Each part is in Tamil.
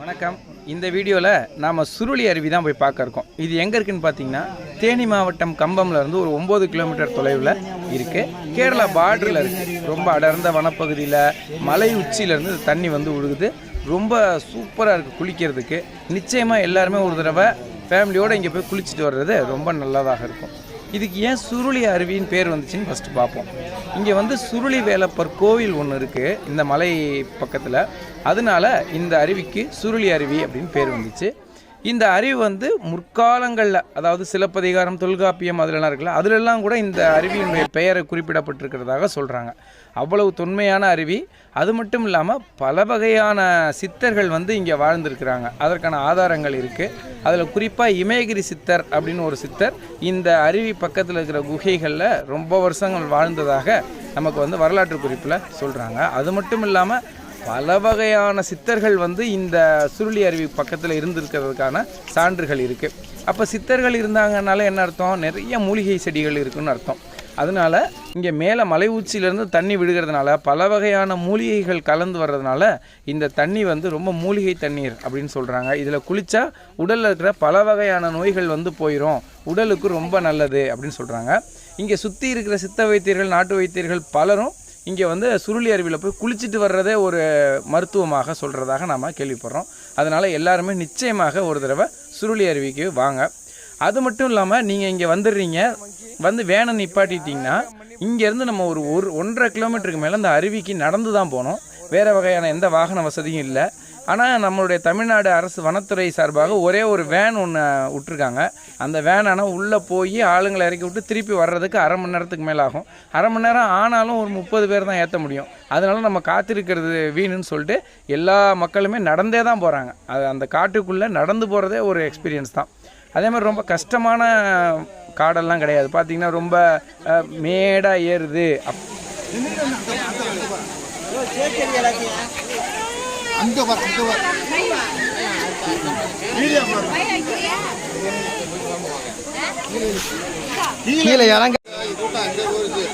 வணக்கம். இந்த வீடியோவில் நாம் சுருளி அருவி தான் போய் பார்க்க இருக்கோம். இது எங்கே இருக்குன்னு பார்த்தீங்கன்னா தேனி மாவட்டம் கம்பம்ல இருந்து ஒரு ஒம்பது கிலோமீட்டர் தொலைவில் இருக்குது கேரளா பார்டரில் இருக்குது ரொம்ப அடர்ந்த வனப்பகுதியில் மலை உச்சியிலேருந்து தண்ணி வந்து உழுகுது. ரொம்ப சூப்பராக இருக்குது குளிக்கிறதுக்கு. நிச்சயமாக எல்லாருமே ஒரு தடவை ஃபேமிலியோடு இங்கே போய் குளிச்சுட்டு வர்றது ரொம்ப நல்லதாக இருக்கும். இதுக்கு ஏன் சுருளி அருவின்னு பேர் வந்துச்சுன்னு ஃபஸ்ட்டு பார்ப்போம். இங்கே வந்து சுருளி வேலப்பர் கோவில் ஒன்று இருக்குது இந்த மலை பக்கத்தில். அதனால இந்த அருவிக்கு சுருளி அருவி அப்படின்னு பேர் வந்துச்சு. இந்த அருவி வந்து முற்காலங்களில் அதாவது சிலப்பதிகாரம் தொல்காப்பியம் அதிலெல்லாம் இருக்குல்ல அதிலெல்லாம் கூட இந்த அருவியினுடைய பெயரை குறிப்பிடப்பட்டிருக்கிறதாக சொல்கிறாங்க அவ்வளவு தொன்மையான அருவி அது மட்டும் இல்லாமல் பல வகையான சித்தர்கள் வந்து இங்கே வாழ்ந்திருக்கிறாங்க. அதற்கான ஆதாரங்கள் இருக்குது அதில் குறிப்பாக இமயகிரி சித்தர் அப்படின்னு ஒரு சித்தர் இந்த அருவி பக்கத்தில் இருக்கிற குகைகளில் ரொம்ப வருஷங்கள் வாழ்ந்ததாக நமக்கு வந்து வரலாற்று குறிப்பில் சொல்கிறாங்க அது மட்டும் இல்லாமல் பல வகையான சித்தர்கள் வந்து இந்த சுருளி அருவி பக்கத்தில் இருந்திருக்கிறதுக்கான சான்றுகள் இருக்குது அப்போ சித்தர்கள் இருந்தாங்கனால என்ன அர்த்தம்? நிறைய மூலிகை செடிகள் இருக்குன்னு அர்த்தம். அதனால இங்கே மேலே மலை உச்சியிலேருந்து தண்ணி விழுகிறதுனால பல வகையான மூலிகைகள் கலந்து வர்றதுனால இந்த தண்ணி வந்து ரொம்ப மூலிகை தண்ணீர் அப்படின்னு சொல்கிறாங்க இதில் குளித்தா உடலில் இருக்கிற பல வகையான நோய்கள் வந்து போயிடும் உடலுக்கு ரொம்ப நல்லது அப்படின்னு சொல்கிறாங்க இங்கே சுற்றி இருக்கிற சித்த வைத்தியர்கள் நாட்டு வைத்தியர்கள் பலரும் இங்கே வந்து சுருளி அருவியில் போய் குளிச்சுட்டு வர்றதே ஒரு மருத்துவமாக சொல்கிறதாக நாம் கேள்விப்படுறோம். அதனால் எல்லாருமே நிச்சயமாக ஒரு தடவை சுருளி அருவிக்கு வாங்க. அது மட்டும் இல்லாமல் நீங்கள் இங்கே வந்துடுறீங்க. வந்து வேனை நிப்பாட்டிட்டிங்கன்னா இங்கேருந்து நம்ம ஒரு ஒரு ஒன்றரை கிலோமீட்டருக்கு மேலே அந்த அருவிக்கு நடந்து தான் போனோம் வேறு வகையான எந்த வாகன வசதியும் இல்லை. ஆனால் நம்மளுடைய தமிழ்நாடு அரசு வனத்துறை சார்பாக ஒரே ஒரு வேன் ஒன்று விட்ருக்காங்க அந்த வேன் ஆனால் உள்ளே போய் ஆளுங்களை இறக்கி விட்டு திருப்பி வர்றதுக்கு அரை மணி நேரத்துக்கு மேலே ஆகும் அரை மணி நேரம் ஆனாலும் ஒரு முப்பது பேர் தான் ஏற்ற முடியும். அதனால நம்ம காத்திருக்கிறது வீணுன்னு சொல்லிட்டு எல்லா மக்களுமே நடந்தே தான் போகிறாங்க அது அந்த காட்டுக்குள்ளே நடந்து போகிறதே ஒரு எக்ஸ்பீரியன்ஸ் தான். அதே மாதிரி ரொம்ப கஷ்டமான காடெல்லாம் கிடையாது. பார்த்திங்கன்னா ரொம்ப மேடாக ஏறுது. அப் அங்க வர அங்க வர. கீழே இறங்க. விட்டா அங்க போகுது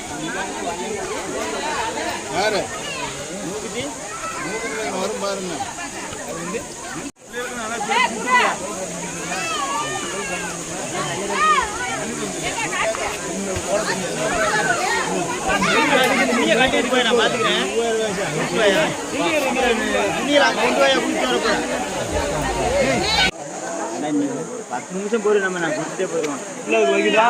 யாரு? மூக்குத்தி? மூக்குத்தி வரும் பாருங்க பத்து நிமிஷம் போய் நம்ம நான் குடிச்சிட்டே போயிடுவோம் இல்லை அது வைக்கிறா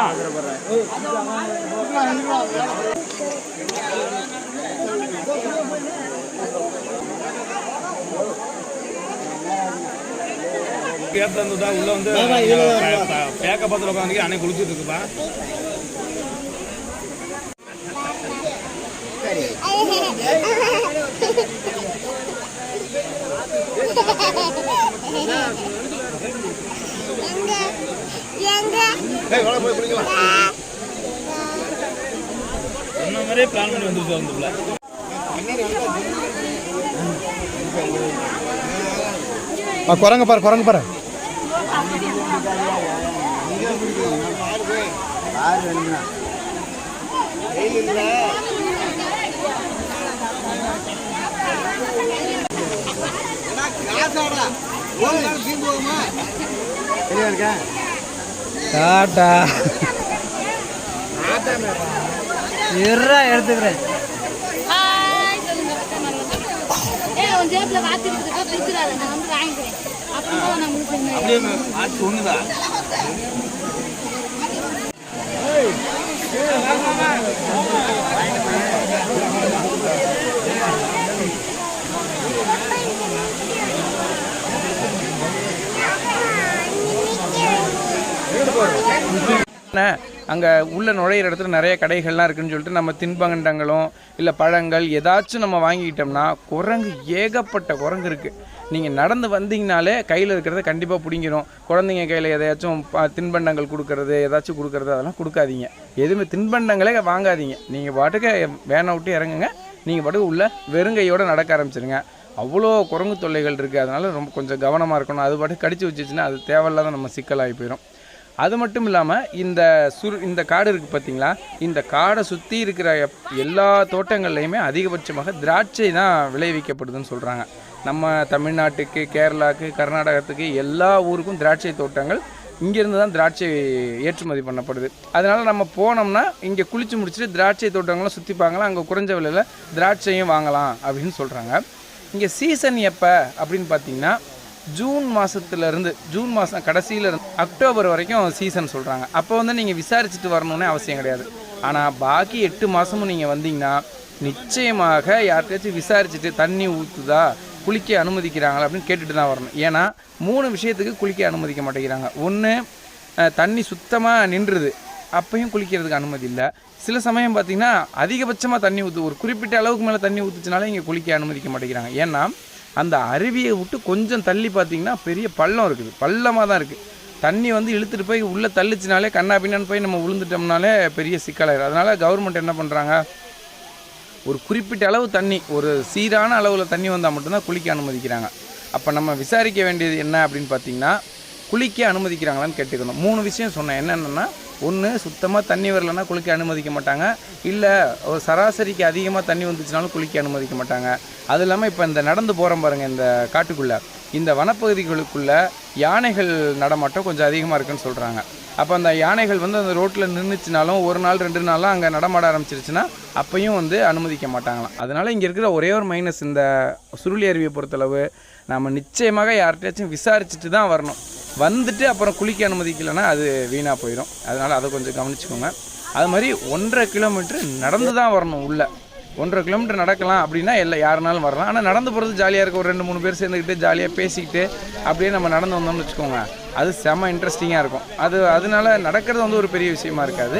ஏத்தந்ததா உள்ள வந்து பேக்க பத்திர உட்காந்து அன்னைக்கு குளிச்சுட்டு இருக்குப்பா. ஏய் வா போய் மாதிரியே பிளான் பண்ணி வந்துருச்சு ஆ, பாரு பாரு டாட்டா இருறா எடுத்துக்கிறேன். ஹாய் சொல்லுங்க ஏய் உன் ஜேப்ல வாத்தி இருக்குதுக்கா பிரிச்சுடாத நான் வந்து வாங்கிக்கிறேன் அப்புறம் தான் நான் முடிச்சிருந்தேன் அப்படியே ஆச்சு ஒண்ணுதா அங்கே உள்ளே நுழையிற இடத்துல நிறைய கடைகள்லாம் இருக்குன்னு சொல்லிட்டு நம்ம தின்பண்டங்களும் இல்லை பழங்கள் ஏதாச்சும் நம்ம வாங்கிக்கிட்டோம்னா குரங்கு ஏகப்பட்ட குரங்கு இருக்குது நீங்கள் நடந்து வந்தீங்கனாலே கையில் இருக்கிறத கண்டிப்பாக பிடிங்கிடும் குழந்தைங்க கையில் எதையாச்சும் தின்பண்டங்கள் கொடுக்கறது ஏதாச்சும் கொடுக்கறது அதெல்லாம் கொடுக்காதீங்க. எதுவுமே தின்பண்டங்களே வாங்காதீங்க. நீங்கள் பாட்டுக்கு வேனை விட்டு இறங்குங்க. நீங்கள் பாட்டுக்கு உள்ளே வெறுங்கையோடு நடக்க ஆரம்பிச்சிருங்க. அவ்வளோ குரங்கு தொல்லைகள் இருக்குது அதனால் ரொம்ப கொஞ்சம் கவனமாக இருக்கணும். அது பாட்டுக்கு கடிச்சு வச்சுச்சுன்னா அது தேவையில்லாத நம்ம சிக்கலாகி போயிடும் அது மட்டும் இல்லாமல் இந்த சுரு இந்த காடு இருக்குது பார்த்தீங்களா இந்த காடை சுற்றி இருக்கிற எப்- எல்லா தோட்டங்கள்லையுமே அதிகபட்சமாக திராட்சை தான் விளைவிக்கப்படுதுன்னு சொல்கிறாங்க நம்ம தமிழ்நாட்டுக்கு கேரளாவுக்கு கர்நாடகத்துக்கு எல்லா ஊருக்கும் திராட்சை தோட்டங்கள் இங்கேருந்து தான் திராட்சை ஏற்றுமதி பண்ணப்படுது. அதனால் நம்ம போனோம்னா இங்கே குளித்து முடிச்சுட்டு திராட்சை தோட்டங்களும் சுற்றி பார்க்கலாம். அங்கே குறைஞ்ச விலையில் திராட்சையும் வாங்கலாம் அப்படின்னு சொல்கிறாங்க இங்கே சீசன் எப்போ அப்படின்னு பார்த்தீங்கன்னா ஜூன் மாதத்துலேருந்து ஜூன் மாதம் கடைசியில் இருந்து அக்டோபர் வரைக்கும் சீசன் சொல்கிறாங்க அப்போ வந்து நீங்கள் விசாரிச்சுட்டு வரணுன்னு அவசியம் கிடையாது. ஆனால் பாக்கி எட்டு மாதமும் நீங்கள் வந்தீங்கன்னா நிச்சயமாக யார்கிட்டயாச்சும் விசாரிச்சுட்டு தண்ணி ஊற்றுதா குளிக்க அனுமதிக்கிறாங்களா அப்படின்னு கேட்டுட்டு தான் வரணும். ஏன்னா மூணு விஷயத்துக்கு குளிக்க அனுமதிக்க மாட்டேங்கிறாங்க. ஒன்று தண்ணி சுத்தமாக நின்றுது. அப்பயும் குளிக்கிறதுக்கு அனுமதி இல்லை. சில சமயம் பார்த்தீங்கன்னா அதிகபட்சமாக தண்ணி ஊற்று ஒரு குறிப்பிட்ட அளவுக்கு மேலே தண்ணி ஊற்றுச்சுனாலே இங்கே குளிக்க அனுமதிக்க மாட்டேங்கிறாங்க. ஏன்னா அந்த அருவியை விட்டு கொஞ்சம் தள்ளி பார்த்தீங்கன்னா பெரிய பள்ளம் இருக்குது. பள்ளமாக தான் இருக்குது. தண்ணி வந்து இழுத்துட்டு போய் உள்ளே தள்ளிச்சினாலே கண்ணா பின்னான்னு போய் நம்ம விழுந்துட்டோம்னாலே பெரிய சிக்கலாயிரும். அதனால் கவர்மெண்ட் என்ன பண்ணுறாங்க ஒரு குறிப்பிட்ட அளவு தண்ணி ஒரு சீரான அளவில் தண்ணி வந்தால் மட்டும்தான் குளிக்க அனுமதிக்கிறாங்க. அப்போ நம்ம விசாரிக்க வேண்டியது என்ன அப்படின்னு பார்த்தீங்கன்னா குளிக்க அனுமதிக்கிறாங்களான்னு கேட்டுக்கணும். மூணு விஷயம் சொன்னேன். என்னென்னா ஒன்று சுத்தமாக தண்ணி வரலன்னா குளிக்க அனுமதிக்க மாட்டாங்க. இல்லை ஒரு சராசரிக்கு அதிகமாக தண்ணி வந்துச்சுனாலும் குளிக்க அனுமதிக்க மாட்டாங்க. அது இல்லாமல் இப்போ இந்த நடந்து போகிறோம் பாருங்கள் இந்த காட்டுக்குள்ளே. இந்த வனப்பகுதிகளுக்குள்ளே யானைகள் நடமாட்டம் கொஞ்சம் அதிகமாக இருக்குன்னு சொல்கிறாங்க அப்போ அந்த யானைகள் வந்து அந்த ரோட்டில் நின்றுச்சுனாலும் ஒரு நாள் ரெண்டு நாளாக அங்கே நடமாட ஆரம்பிச்சிருச்சுன்னா அப்பையும் வந்து அனுமதிக்க மாட்டாங்களாம். அதனால் இங்கே இருக்கிற ஒரே ஒரு மைனஸ் இந்த சுருளி அருவியை பொறுத்தளவு நம்ம நிச்சயமாக யார்கிட்டயாச்சும் விசாரிச்சுட்டு தான் வரணும். வந்துட்டு அப்புறம் குளிக்க அனுமதிக்கலைன்னா அது வீணாக போயிடும். அதனால் அதை கொஞ்சம் கவனிச்சுக்கோங்க. அது மாதிரி ஒன்றரை கிலோமீட்ரு நடந்து தான் வரணும் உள்ளே. ஒன்றரை கிலோமீட்டர் நடக்கலாம் அப்படின்னா எல்லா யாருனாலும் வரலாம். ஆனால் நடந்து போகிறது ஜாலியாக இருக்கும் ஒரு ரெண்டு மூணு பேர் சேர்ந்துக்கிட்டு ஜாலியாக பேசிக்கிட்டு அப்படியே நம்ம நடந்து வந்தோம்னு வச்சுக்கோங்க அது செம இன்ட்ரெஸ்டிங்காக இருக்கும். அது அதனால நடக்கிறது வந்து ஒரு பெரிய விஷயமா இருக்காது.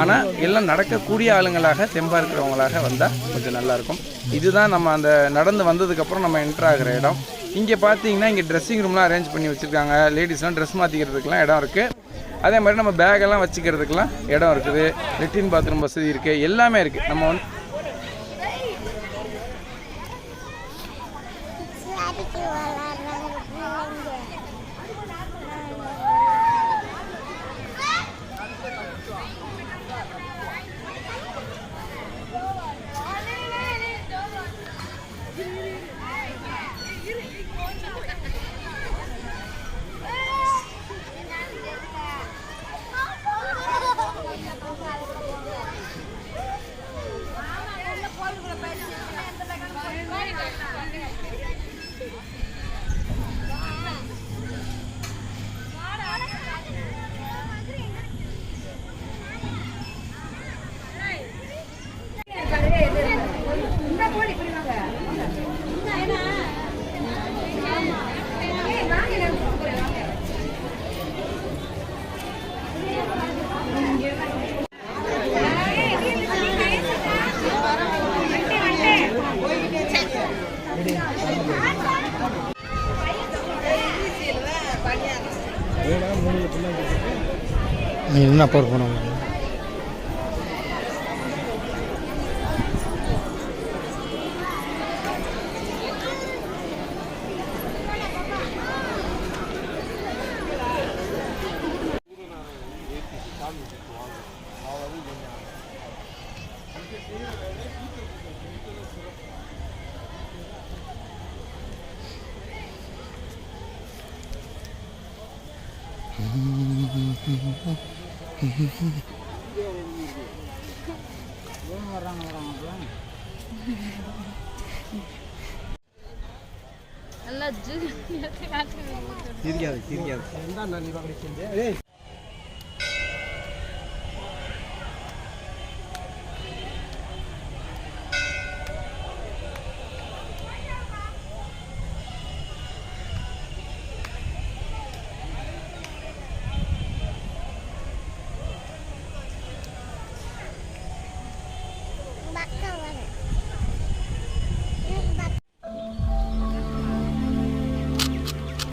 ஆனால் எல்லாம் நடக்கக்கூடிய ஆளுங்களாக தெம்பாக இருக்கிறவங்களாக வந்தால் கொஞ்சம் நல்லாயிருக்கும் இதுதான் நம்ம அந்த நடந்து வந்ததுக்கப்புறம் நம்ம என்ட்ரு ஆகிற இடம். இங்கே பார்த்தீங்கன்னா இங்கே ட்ரெஸ்ஸிங் ரூம்லாம் அரேஞ்ச் பண்ணி வச்சுருக்காங்க. லேடிஸ்லாம் ட்ரெஸ் மாற்றிக்கிறதுக்கெலாம் இடம் இருக்குது அதே மாதிரி நம்ம பேக்கெல்லாம் வச்சுக்கிறதுக்கெலாம் இடம் இருக்குது. லெட்டின் பாத்ரூம் வசதி இருக்குது எல்லாமே இருக்குது நம்ம வந்து நீ என்ன அப்போ போனோம் நல்லா ஜூ சிரிக்காது சிரிக்காது